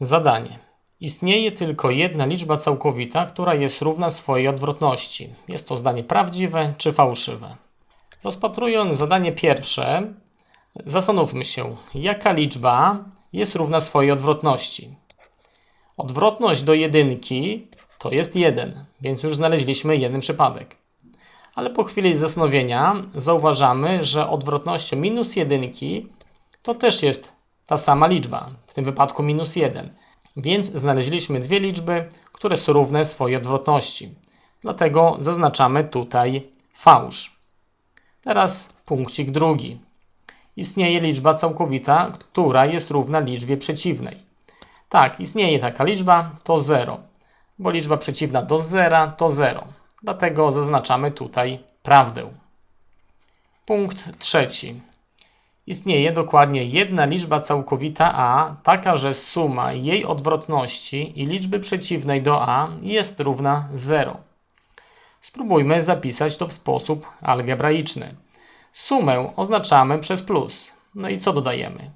Zadanie. Istnieje tylko jedna liczba całkowita, która jest równa swojej odwrotności. Jest to zdanie prawdziwe czy fałszywe. Rozpatrując zadanie pierwsze, zastanówmy się, jaka liczba jest równa swojej odwrotności. Odwrotność do jedynki to jest 1, więc już znaleźliśmy jeden przypadek. Ale po chwili zastanowienia zauważamy, że odwrotnością minus jedynki to też jest ta sama liczba, w tym wypadku minus 1. Więc znaleźliśmy dwie liczby, które są równe swojej odwrotności. Dlatego zaznaczamy tutaj fałsz. Teraz punkcik drugi. Istnieje liczba całkowita, która jest równa liczbie przeciwnej. Tak, istnieje taka liczba, to 0, bo liczba przeciwna do zera to 0. Dlatego zaznaczamy tutaj prawdę. Punkt trzeci. Istnieje dokładnie jedna liczba całkowita a, taka, że suma jej odwrotności i liczby przeciwnej do a jest równa 0. Spróbujmy zapisać to w sposób algebraiczny. Sumę oznaczamy przez plus. No i co dodajemy?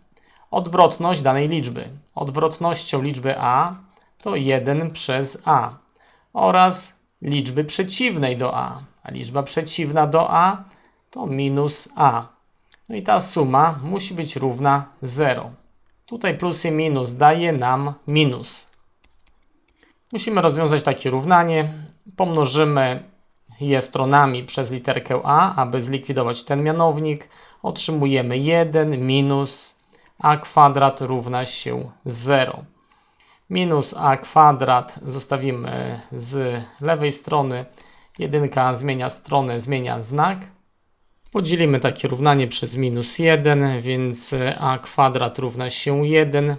Odwrotność danej liczby. Odwrotnością liczby a to 1 przez a oraz liczby przeciwnej do a. A liczba przeciwna do a to minus a. No i ta suma musi być równa 0. Tutaj plus i minus daje nam minus. Musimy rozwiązać takie równanie. Pomnożymy je stronami przez literkę a, aby zlikwidować ten mianownik. Otrzymujemy 1 minus a kwadrat równa się 0. Minus a kwadrat zostawimy z lewej strony. Jedynka zmienia stronę, zmienia znak. Podzielimy takie równanie przez minus 1, więc a kwadrat równa się 1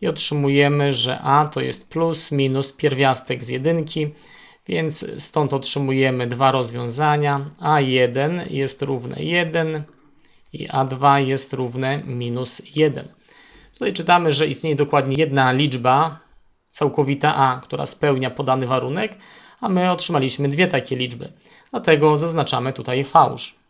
i otrzymujemy, że a to jest plus minus pierwiastek z jedynki, więc stąd otrzymujemy dwa rozwiązania. a1 jest równe 1 i a2 jest równe minus 1. Tutaj czytamy, że istnieje dokładnie jedna liczba całkowita a, która spełnia podany warunek, a my otrzymaliśmy dwie takie liczby. Dlatego zaznaczamy tutaj fałsz.